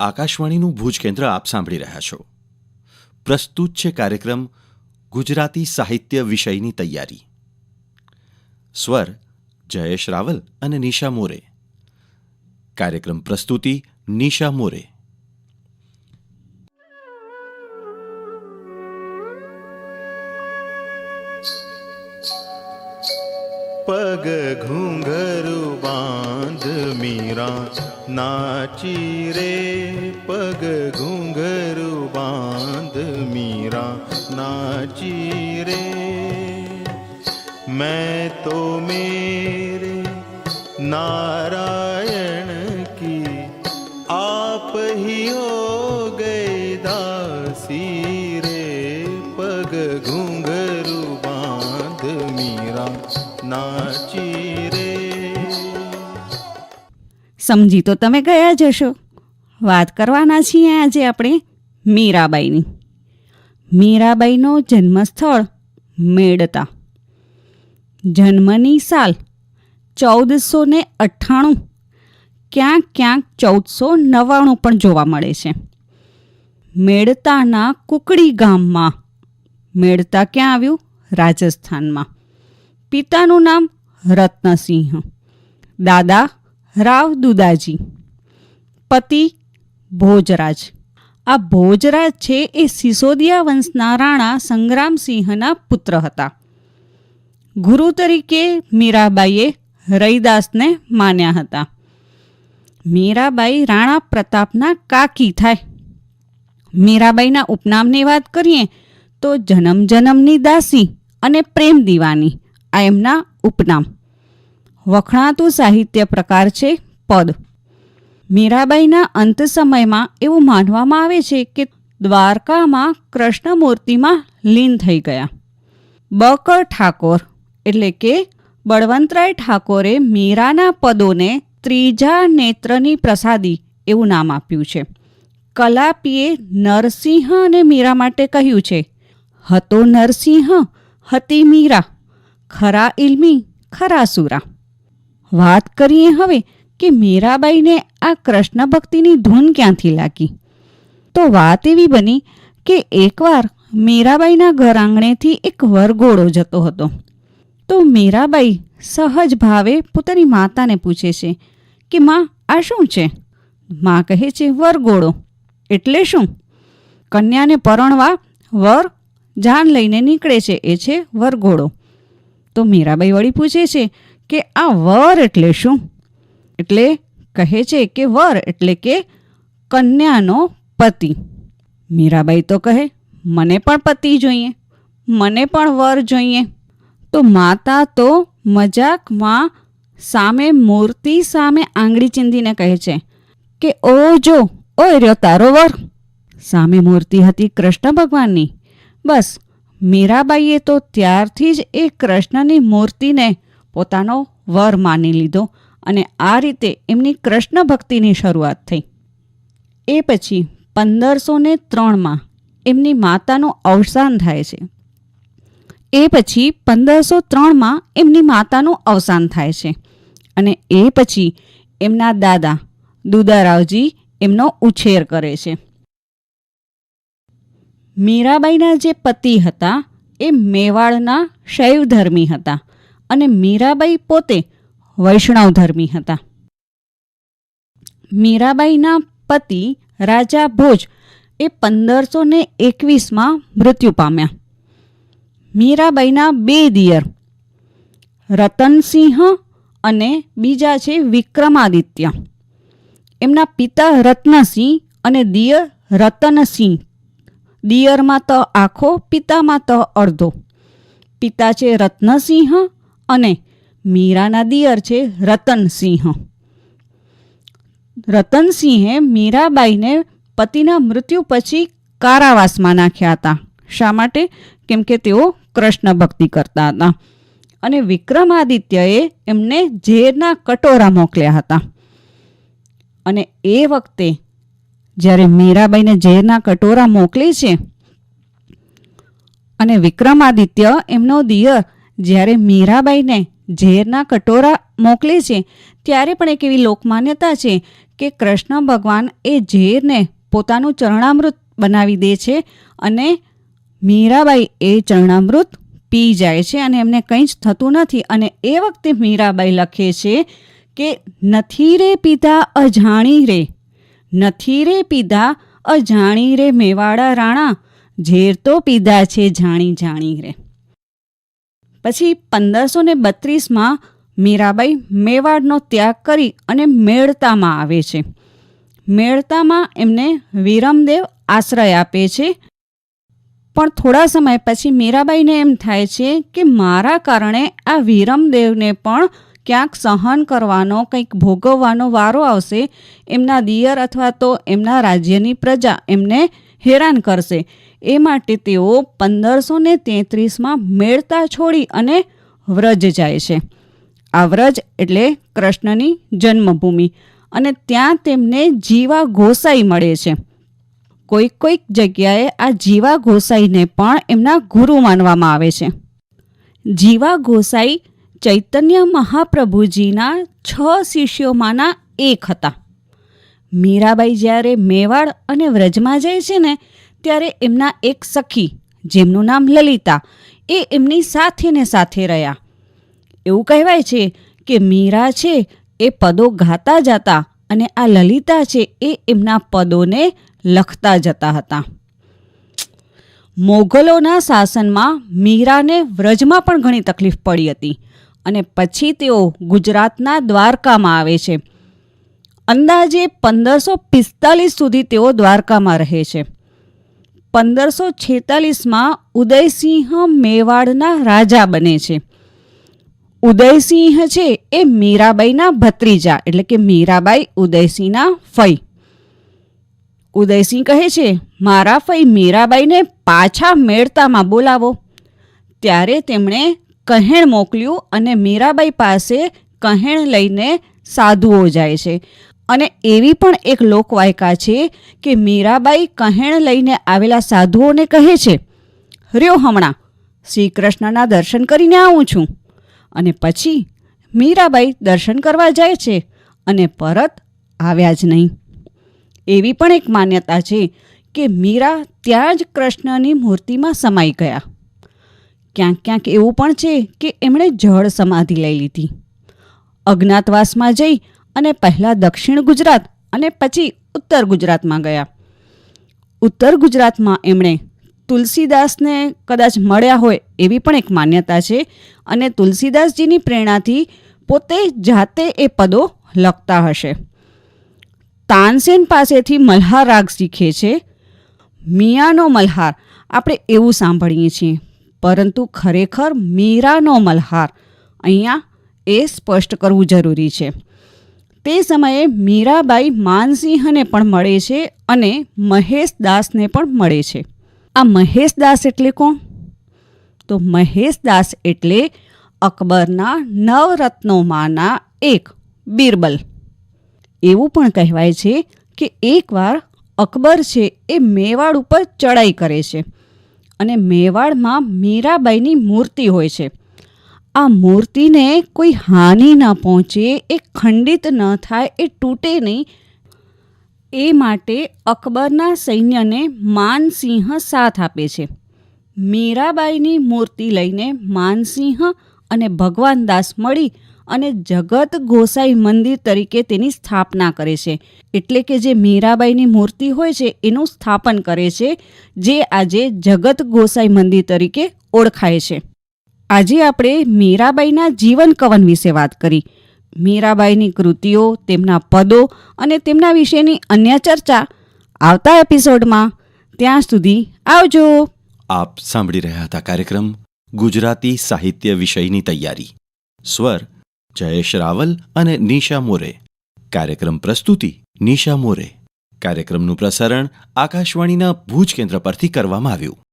આકાશવાણીનું ભુજ કેન્દ્ર આપ સાંભળી રહ્યા છો. પ્રસ્તુત છે કાર્યક્રમ ગુજરાતી સાહિત્ય વિષયની તૈયારી. સ્વર જયેશ રાવલ અને નિશા મોરે. કાર્યક્રમ પ્રસ્તુતિ નિશા મોરે. પગ ઘૂંઘરું બાંધ મીરા નાચી રે. પગ ઘૂંઘરું બાંધ મીરા નાચી રે. મેં તો મેરે ના નાચી રે સમજી તો તમે ગયા જ હશો. વાત કરવાના છીએ આજે આપણે મીરાબાઈની. મીરાબાઈનો જન્મસ્થળ મેડતા. જન્મની સાલ ચૌદસો ને અઠ્ઠાણું. ક્યાંક ક્યાંક ચૌદસો નવ્વાણું પણ જોવા મળે છે. મેડતાના કુકડી ગામમાં. મેડતા ક્યાં આવ્યું? રાજસ્થાનમાં. પિતાનું નામ રત્નસિંહ, દાદા રાવ દુદાજી, પતિ ભોજરાજ. આ ભોજરાજ છે એ સિસોદિયા વંશના રાણા સંગ્રામસિંહના પુત્ર હતા. ગુરુ તરીકે મીરાબાઈએ રૈદાસને માન્યા હતા. મીરાબાઈ રાણા પ્રતાપના કાકી થાય. મીરાબાઈના ઉપનામની વાત કરીએ તો જન્મ જન્મની દાસી અને પ્રેમ દીવાની. આ એમના ઉપનામ. વખણાતું સાહિત્ય પ્રકાર છે પદ. મીરાબાઈના અંત સમયમાં એવું માનવામાં આવે છે કે દ્વારકામાં કૃષ્ણમૂર્તિમાં લીન થઈ ગયા. બકર ઠાકોર એટલે કે બળવંતરાય ઠાકોરે મીરાના પદોને ત્રીજા નેત્રની પ્રસાદી એવું નામ આપ્યું છે. કલાપીએ નરસિંહ અને મીરા માટે કહ્યું છે. હતો નરસિંહ, હતી મીરા. ખરા ઇલ્મી, ખરા સુરા. વાત કરીએ હવે કે મીરાબાઈને આ કૃષ્ણ ભક્તિની ધૂન ક્યાંથી લાગી? તો વાત એવી બની કે એકવાર મીરાબાઈના ઘર આંગણેથી એક વરઘોડો જતો હતો. તો મીરાબાઈ સહજ ભાવે પોતાની માતાને પૂછે છે કે, માં, આ શું છે? માં કહે છે, વરઘોડો. એટલે શું? કન્યાને પરણવા વર જાન લઈને નીકળે છે, એ છે વરઘોડો. તો મીરાબાઈ વળી પૂછે છે કે આ વર એટલે શું? એટલે કહે છે કે વર એટલે કે કન્યાનો પતિ. મીરાબાઈ તો કહે, મને પણ પતિ જોઈએ, મને પણ વર જોઈએ. તો માતા તો મજાકમાં સામે મૂર્તિ સામે આંગળી ચીંધીને કહે છે કે, ઓ જો, ઓય રહ્યો તારો વર. સામે મૂર્તિ હતી કૃષ્ણ ભગવાનની. બસ મીરાબાઈએ તો ત્યારથી જ એ કૃષ્ણની મૂર્તિને પોતાનો વર માની લીધો અને આ રીતે એમની કૃષ્ણ ભક્તિની શરૂઆત થઈ. એ પછી પંદરસો ને ત્રણમાં એમની માતાનું અવસાન થાય છે. એ પછી પંદરસો ત્રણમાં એમની માતાનું અવસાન થાય છે અને એ પછી એમના દાદા દુદારાવજી એમનો ઉછેર કરે છે. મીરાબાઈના જે પતિ હતા, એ મેવાડના શૈવ ધર્મી હતા અને મીરાબાઈ પોતે વૈષ્ણવ ધર્મી હતા. મીરાબાઈના પતિ રાજા ભોજ એ પંદરસો ને એકવીસમાં મૃત્યુ પામ્યા. મીરાબાઈના બે દિયર, રતનસિંહ અને બીજા છે વિક્રમાદિત્ય. એમના પિતા રત્નસિંહ અને દિયર રતનસિંહ દિયરમાં તો આખો, પિતામાં તો અડધો. પિતા છે રત્નસિંહ અને મીરાના દિયર છે રતનસિંહ. રતનસિંહે મીરાબાઈને પતિના મૃત્યુ પછી કારાવાસમાં નાખ્યા હતા. શા માટે? કેમ કે તેઓ કૃષ્ણ ભક્તિ કરતા હતા. અને વિક્રમાદિત્યએ એમને ઝેરના કટોરા મોકલ્યા હતા. અને એ વખતે જ્યારે મીરાબાઈને ઝેરના કટોરા મોકલે છે અને વિક્રમાદિત્ય એમનો દિયર જ્યારે મીરાબાઈને ઝેરના કટોરા મોકલે છે, ત્યારે પણ એક એવી લોકમાન્યતા છે કે કૃષ્ણ ભગવાન એ ઝેરને પોતાનું ચરણામૃત બનાવી દે છે અને મીરાબાઈ એ ચરણામૃત પી જાય છે અને એમને કંઈ જ થતું નથી. અને એ વખતે મીરાબાઈ લખે છે કે, નથી રે પીધા અજાણી રે. નથી રે પીધા, અજાણી રે મેવાડા રાણા, ઝેર તો પીધા છે જાણી જાણી રે. પછી પંદરસો ને બત્રીસમાં મીરાબાઈ મેવાડનો ત્યાગ કરી અને મેળતામાં આવે છે. મેળતામાં એમને વિરમદેવ આશ્રય આપે છે. પણ થોડા સમય પછી મીરાબાઈને એમ થાય છે કે મારા કારણે આ વિરમદેવને પણ ક્યાંક સહન કરવાનો, કંઈક ભોગવવાનો વારો આવશે, એમના દિયર અથવા તો એમના રાજ્યની પ્રજા એમને હેરાન કરશે. એ માટે તેઓ પંદરસો ને તેત્રીસમાં મેળતા છોડી અને વ્રજ જાય છે. આ વ્રજ એટલે કૃષ્ણની જન્મભૂમિ અને ત્યાં તેમને જીવા ગોસાઈ મળે છે. કોઈક કોઈક જગ્યાએ આ જીવા ગોસાઈને પણ એમના ગુરુ માનવામાં આવે છે. જીવા ગોસાઈ ચૈતન્ય મહાપ્રભુજીના છ શિષ્યોમાંના એક હતા. મીરાબાઈ જ્યારે મેવાડ અને વ્રજમાં જાય છે ને, ત્યારે એમના એક સખી, જેમનું નામ લલિતા, એ એમની સાથે ને સાથે રહ્યા. એવું કહેવાય છે કે મીરા છે એ પદો ગાતા જતા અને આ લલિતા છે એ એમના પદોને લખતા જતા હતા. મોગલોના શાસનમાં મીરાને વ્રજમાં પણ ઘણી તકલીફ પડી હતી. અને પછી તેઓ ગુજરાતના દ્વારકામાં આવે છે. અંદાજે પંદરસો પિસ્તાલીસ સુધી તેઓ દ્વારકામાં રહે છે. પંદરસો છેતાલીસમાં ઉદયસિંહ મેવાડના રાજા બને છે. ઉદયસિંહ છે એ મીરાબાઈના ભત્રીજા, એટલે કે મીરાબાઈ ઉદયસિંહના ફઈ. ઉદયસિંહ કહે છે, મારા ફઈ મીરાબાઈને પાછા મેળતામાં બોલાવો. ત્યારે તેમણે કહેણ મોકલ્યું અને મીરાબાઈ પાસે કહેણ લઈને સાધુઓ જાય છે. અને એવી પણ એક લોકવાયકા છે કે મીરાબાઈ કહેણ લઈને આવેલા સાધુઓને કહે છે, રહ્યો હમણાં શ્રી કૃષ્ણના દર્શન કરીને આવું છું. અને પછી મીરાબાઈ દર્શન કરવા જાય છે અને પરત આવ્યા જ નહીં. એવી પણ એક માન્યતા છે કે મીરા ત્યાં જ કૃષ્ણની મૂર્તિમાં સમાઈ ગયા. ક્યાંક ક્યાંક એવું પણ છે કે એમણે જળ સમાધિ લઈ લીધી. અજ્ઞાતવાસમાં જઈ અને પહેલાં દક્ષિણ ગુજરાત અને પછી ઉત્તર ગુજરાતમાં ગયા. ઉત્તર ગુજરાતમાં એમણે તુલસીદાસને કદાચ મળ્યા હોય એવી પણ એક માન્યતા છે અને તુલસીદાસજીની પ્રેરણાથી પોતે જાતે એ પદો લખતા હશે. તાનસેન પાસેથી મલ્હાર રાગ શીખે છે. મિયાનો મલ્હાર, આપણે એવું સાંભળીએ છીએ. પરંતુ ખરેખર મીરાનો મલ્હાર. અહીંયા એ સ્પષ્ટ કરવું જરૂરી છે. તે સમયે મીરાબાઈ માનસિંહને પણ મળે છે અને મહેશદાસને પણ મળે છે. આ મહેશદાસ એટલે કોણ? તો મહેશદાસ એટલે અકબરના નવરત્નોમાંના એક, બિરબલ. એવું પણ કહેવાય છે કે એકવાર અકબર છે એ મેવાડ ઉપર ચડાઈ કરે છે. અને મેવાડમાં મીરાબાઈની મૂર્તિ હોય છે. આ મૂર્તિને કોઈ હાનિ ન પહોંચે, એ ખંડિત ન થાય, એ તૂટે નહીં. એ માટે અકબરના સૈન્યને માનસિંહ સાથ આપે છે. મીરાબાઈની મૂર્તિ લઈને માનસિંહ અને ભગવાન દાસ મળી અને જગત ગોસાઈ મંદિર તરીકે તેની સ્થાપના કરે છે. એટલે કે જે મીરાબાઈની મૂર્તિ હોય છે, એનું સ્થાપન કરે છે, જે આજે જગત ગોસાઈ મંદિર તરીકે ઓળખાય છે. આજે આપણે મીરાબાઈના જીવન કવન વિશે વાત કરી. મીરાબાઈની કૃતિઓ, તેમના પદો અને તેમના વિશેની અન્ય ચર્ચા આવતા એપિસોડમાં. ત્યાં સુધી આવજો. આપ સાંભળી રહ્યા હતા કાર્યક્રમ ગુજરાતી સાહિત્ય વિષયની તૈયારી. સ્વર જયેશ રાવલ અને નિશા મોરે. કાર્યક્રમ પ્રસ્તુતિ, નિશા મોરે. કાર્યક્રમનું પ્રસારણ આકાશવાણીના ભુજ કેન્દ્ર પરથી કરવામાં આવ્યું.